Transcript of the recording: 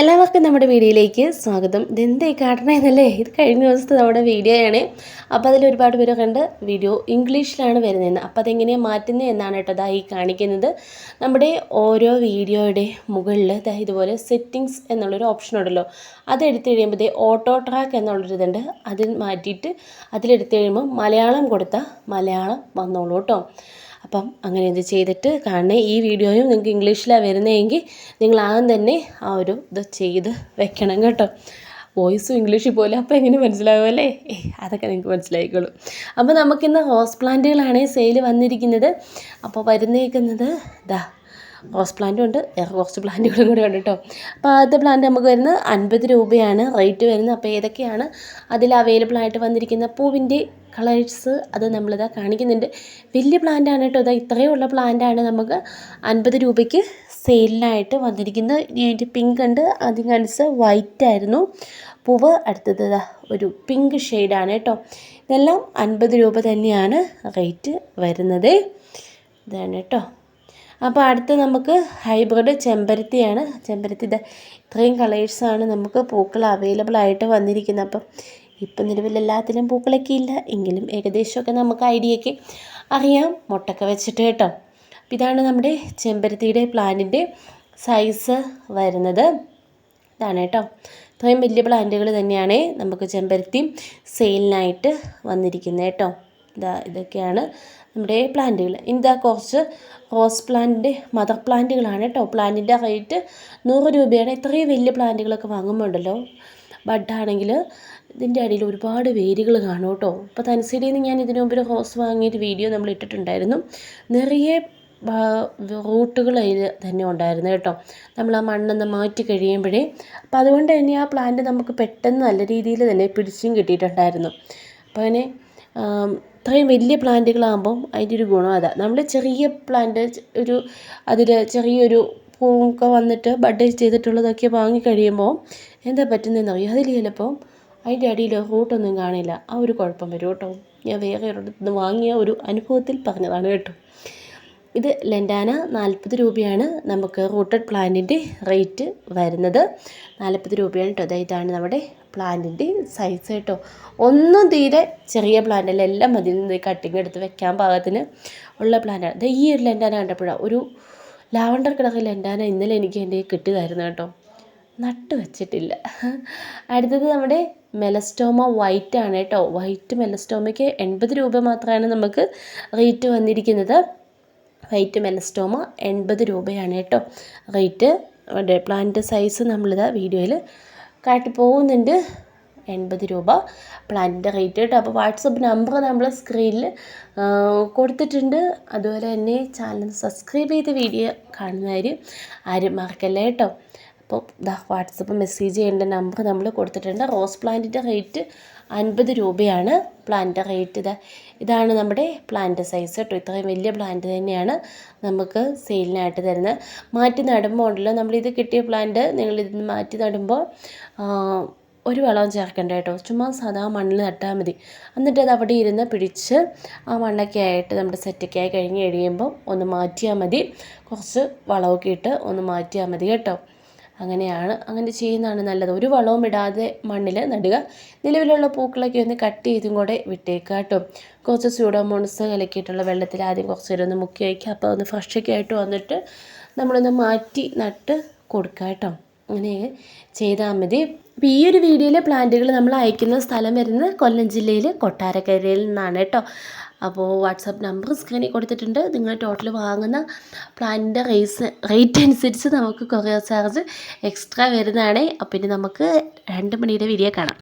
എല്ലാവർക്കും നമ്മുടെ വീഡിയോയിലേക്ക് സ്വാഗതം. ഇതെന്തേ കാട്ടണേന്നല്ലേ ഇത് കഴിഞ്ഞ ദിവസത്തെ നമ്മുടെ വീഡിയോയാണ്. അപ്പോൾ അതിൽ ഒരുപാട് പേര് കണ്ട് വീഡിയോ ഇംഗ്ലീഷിലാണ് വരുന്നതെന്ന്. അപ്പോൾ അതെങ്ങനെയാണ് മാറ്റുന്നത് എന്നാണ് കേട്ടോ ദാ ഈ കാണിക്കുന്നത്. നമ്മുടെ ഓരോ വീഡിയോയുടെ മുകളിൽ ഇതുപോലെ സെറ്റിങ്സ് എന്നുള്ളൊരു ഓപ്ഷൻ ഉണ്ടല്ലോ. കഴിയുമ്പോൾ ദേ ഓട്ടോ ട്രാക്ക് എന്നുള്ളൊരിതുണ്ട് അതിൽ മാറ്റിയിട്ട് അതിലെടുത്ത് കഴിയുമ്പോൾ മലയാളം കൊടുത്താൽ മലയാളം വന്നോളൂ കേട്ടോ. അപ്പം അങ്ങനെ ഇത് ചെയ്തിട്ട് കാണണേ. ഈ വീഡിയോയും നിങ്ങൾക്ക് ഇംഗ്ലീഷിലാണ് വരുന്നതെങ്കിൽ നിങ്ങൾ ആദ്യം തന്നെ ആ ഒരു ഇത് ചെയ്ത് വെക്കണം കേട്ടോ. വോയിസും ഇംഗ്ലീഷിൽ പോലെ അപ്പോൾ എങ്ങനെ മനസ്സിലാവുമല്ലേ അതൊക്കെ നിങ്ങൾക്ക് മനസ്സിലായിക്കോളും. അപ്പോൾ നമുക്കിന്ന് ഹോസ് പ്ലാന്റുകളാണ് സെയിൽ വന്നിരിക്കുന്നത്. അപ്പോൾ വരുന്നേക്കുന്നത് ഇതാ റോസ് പ്ലാന്റും ഉണ്ട്. കുറച്ച് പ്ലാന്റുകളും കൂടെ ഉണ്ട് കേട്ടോ. അപ്പോൾ ആദ്യത്തെ പ്ലാന്റ് നമുക്ക് വരുന്നത് അൻപത് രൂപയാണ്. റേറ്റ് വരുന്നത് അപ്പോൾ ഏതൊക്കെയാണ്? അതിൽ അവൈലബിൾ ആയിട്ട് വന്നിരിക്കുന്ന പൂവിന്റെ കളേഴ്സ് അത് നമ്മളിതാ കാണിക്കുന്നുണ്ട്. വലിയ പ്ലാന്റ് ആണ് കേട്ടോ. ഇതാ ഇത്രയുള്ള പ്ലാന്റാണ് നമുക്ക് അൻപത് രൂപയ്ക്ക് സെയിലിനായിട്ട് വന്നിരിക്കുന്നത്. ഇനി അതിന്റെ പിങ്ക് ഉണ്ട്. ആദ്യം കാണിച്ച വൈറ്റ് ആയിരുന്നു. പൂവ് അടുത്തത് ഒരു പിങ്ക് ഷെയ്ഡാണ് കേട്ടോ. ഇതെല്ലാം അൻപത് രൂപ തന്നെയാണ് റേറ്റ് വരുന്നത്. ഇതാണ് കേട്ടോ. അപ്പോൾ അടുത്ത് നമുക്ക് ഹൈബ്രിഡ് ചെമ്പരത്തിയാണ്. ചെമ്പരത്തി ഇത് ഇത്രയും കളേഴ്സാണ് നമുക്ക് പൂക്കൾ അവൈലബിൾ ആയിട്ട് വന്നിരിക്കുന്നത്. അപ്പം ഇപ്പം നിലവിൽ എല്ലാത്തിനും പൂക്കളൊക്കെ ഇല്ല. എങ്കിലും ഏകദേശമൊക്കെ നമുക്ക് ഐഡിയൊക്കെ അറിയാം. മുട്ടൊക്കെ വെച്ചിട്ട് കേട്ടോ. അപ്പം ഇതാണ് നമ്മുടെ ചെമ്പരത്തിയുടെ പ്ലാന്റിന്റെ സൈസ് വരുന്നത്. ഇതാണ് കേട്ടോ. ഇത്രയും വലിയ പ്ലാന്റുകൾ തന്നെയാണ് നമുക്ക് ചെമ്പരത്തി സെയിലിനായിട്ട് വന്നിരിക്കുന്നത് കേട്ടോ. ഇതാ ഇതൊക്കെയാണ് നമ്മുടെ പ്ലാന്റുകൾ. ഇതാ കുറച്ച് റോസ് പ്ലാന്റിന്റെ മദർ പ്ലാന്റുകളാണ് കേട്ടോ. പ്ലാന്റിന്റെ റേറ്റ് നൂറ് രൂപയാണ്. ഇത്രയും വലിയ പ്ലാന്റുകളൊക്കെ വാങ്ങുമ്പോണ്ടല്ലോ. ബഡാണെങ്കിൽ ഇതിന്റെ അടിയിൽ ഒരുപാട് വേരുകൾ കാണും കേട്ടോ. ഇപ്പോൾ തനശ്ശേരിയിൽ നിന്ന് ഞാൻ ഇതിനു മുമ്പ് റോസ് വാങ്ങിയൊരു വീഡിയോ നമ്മൾ ഇട്ടിട്ടുണ്ടായിരുന്നു. നിറയെ റൂട്ടുകൾ അതിൽ തന്നെ ഉണ്ടായിരുന്നു കേട്ടോ. നമ്മൾ ആ മണ്ണെന്ന് മാറ്റി കഴിയുമ്പോഴേ. അപ്പോൾ അതുകൊണ്ട് തന്നെ ആ പ്ലാന്റ് നമുക്ക് പെട്ടെന്ന് നല്ല രീതിയിൽ തന്നെ പിടിച്ചും കിട്ടിയിട്ടുണ്ടായിരുന്നു. അപ്പോൾ അങ്ങനെ ഇത്രയും വലിയ പ്ലാന്റുകളാകുമ്പം അതിന്റെ ഒരു ഗുണം അതാ. നമ്മൾ ചെറിയ പ്ലാന്റ് ഒരു അതിൽ ചെറിയൊരു പൂവൊക്കെ വന്നിട്ട് ബഡ് ചെയ്തിട്ടുള്ളതൊക്കെ വാങ്ങി കഴിയുമ്പോൾ എന്താ പറ്റുന്നതെന്ന് അറിയാം? അതിൽ ചിലപ്പോൾ അതിന്റെ അടിയിൽ റൂട്ടൊന്നും കാണില്ല. ആ ഒരു കുഴപ്പം വരും കേട്ടോ. ഞാൻ വേറെ ഒരിടത്ത് നിന്ന് വാങ്ങിയ ഒരു അനുഭവത്തിൽ പറഞ്ഞതാണ് കേട്ടോ. ഇത് ലെൻഡാന നാൽപ്പത് രൂപയാണ് നമുക്ക് റൂട്ടഡ് പ്ലാന്റിന്റെ റേറ്റ് വരുന്നത്. നാൽപ്പത് രൂപയാണ് കേട്ടോ. അതായത് ഇതാണ് നമ്മുടെ പ്ലാന്റിന്റെ സൈസ് കേട്ടോ. ഒന്നും തീരെ ചെറിയ പ്ലാന്റ് അല്ല എല്ലാം അതിൽ നിന്ന് കട്ടിങ് എടുത്ത് വെക്കാൻ പാകത്തിന് ഉള്ള പ്ലാന്റാണ് ഇത് ഈ ഒരു ലെൻഡാന കണ്ടപ്പോഴാണ് ഒരു ലാവണ്ടർ കിടക്കുന്ന ലെൻഡാന ഇന്നലെ എനിക്ക് എന്റെ കിട്ടിയതായിരുന്നു കേട്ടോ. നട്ട് വെച്ചിട്ടില്ല. അടുത്തത് നമ്മുടെ മെലസ്റ്റോമ വൈറ്റ് ആണ് കേട്ടോ. വൈറ്റ് മെലസ്റ്റോമയ്ക്ക് എൺപത് രൂപ മാത്രമാണ് നമുക്ക് റേറ്റ് വന്നിരിക്കുന്നത്. വൈറ്റ് മെലസ്റ്റോമ എൺപത് രൂപയാണ് കേട്ടോ. റേറ്റ് പ്ലാന്റ് സൈസ് നമ്മളിതാ വീഡിയോയിൽ കാട്ടി പോകുന്നുണ്ട്. എൺപത് രൂപ. പ്ലാന്റിന്റെ റേറ്റ് കേട്ടോ അപ്പോൾ വാട്സപ്പ് നമ്പർ നമ്മൾ സ്ക്രീനിൽ കൊടുത്തിട്ടുണ്ട്. അതുപോലെ തന്നെ ചാനൽ സബ്സ്ക്രൈബ് ചെയ്ത് വീഡിയോ കാണുന്നവർ ആരും മറക്കല്ലേ കേട്ടോ അപ്പോൾ വാട്സപ്പ് മെസ്സേജ് ചെയ്യേണ്ട നമ്പർ നമ്മൾ കൊടുത്തിട്ടുണ്ട്. റോസ് പ്ലാന്റിന്റെ റേറ്റ് അൻപത് രൂപയാണ് പ്ലാന്റ് റേറ്റ് ഇതാ. ഇതാണ് നമ്മുടെ പ്ലാന്റ് സൈസ് കേട്ടോ. ഇത്രയും വലിയ പ്ലാന്റ് തന്നെയാണ് നമുക്ക് സെയിലിനായിട്ട് തരുന്നത്. മാറ്റി നടുമ്പോൾ ഉണ്ടല്ലോ നമ്മളിത് കിട്ടിയ പ്ലാന്റ് നിങ്ങളിത് മാറ്റി നടുമ്പോൾ ഒരു വളവും ചേർക്കണ്ട കേട്ടോ. ചുമ്മാ സാധാ മണ്ണിൽ നട്ടാൽ മതി. എന്നിട്ട് അത് അവിടെ ഇരുന്ന് പിടിച്ച് ആ മണ്ണൊക്കെ ആയിട്ട് നമ്മുടെ സെറ്റൊക്കെ ആയി കഴിഞ്ഞ് കഴിയുമ്പോൾ ഒന്ന് മാറ്റിയാൽ മതി. കുറച്ച് വളമൊക്കെ ഇട്ട് ഒന്ന് മാറ്റിയാൽ മതി കേട്ടോ. അങ്ങനെയാണ്. അങ്ങനെ ചെയ്യുന്നതാണ് നല്ലത്. ഒരു വളവും ഇടാതെ മണ്ണിൽ നടുക. നിലവിലുള്ള പൂക്കളൊക്കെ ഒന്ന് കട്ട് ചെയ്തും കൂടെ വിട്ടേക്കുക കേട്ടോ കുറച്ച് സ്യൂഡോമോൺസ് കലക്കിയിട്ടുള്ള വെള്ളത്തിൽ ആദ്യം കുറച്ച് നേരം ഒന്ന് മുക്കി വയ്ക്കുക. അപ്പോൾ ഒന്ന് ഫ്രഷൊക്കെ ആയിട്ട് വന്നിട്ട് നമ്മളൊന്ന് മാറ്റി നട്ട് കൊടുക്കുക കേട്ടോ അങ്ങനെ ചെയ്താൽ മതി. അപ്പോൾ ഈ ഒരു വീഡിയോയിലെ പ്ലാന്റുകൾ നമ്മൾ അയക്കുന്ന സ്ഥലം വരുന്നത് കൊല്ലം ജില്ലയിൽ കൊട്ടാരക്കരയിൽ നിന്നാണ് കേട്ടോ. അപ്പോൾ വാട്സാപ്പ് നമ്പർ സ്ക്രീനിൽ കൊടുത്തിട്ടുണ്ട്. നിങ്ങൾ ടോട്ടൽ വാങ്ങുന്ന പ്ലാന്റിന്റെ റേസ് റേറ്റ് അനുസരിച്ച് നമുക്ക് കൊറിയർ ചാർജ് എക്സ്ട്രാ വരുന്നതാണ്. അപ്പം ഇനി നമുക്ക് രണ്ട് മണിയുടെ വീഡിയോ കാണാം.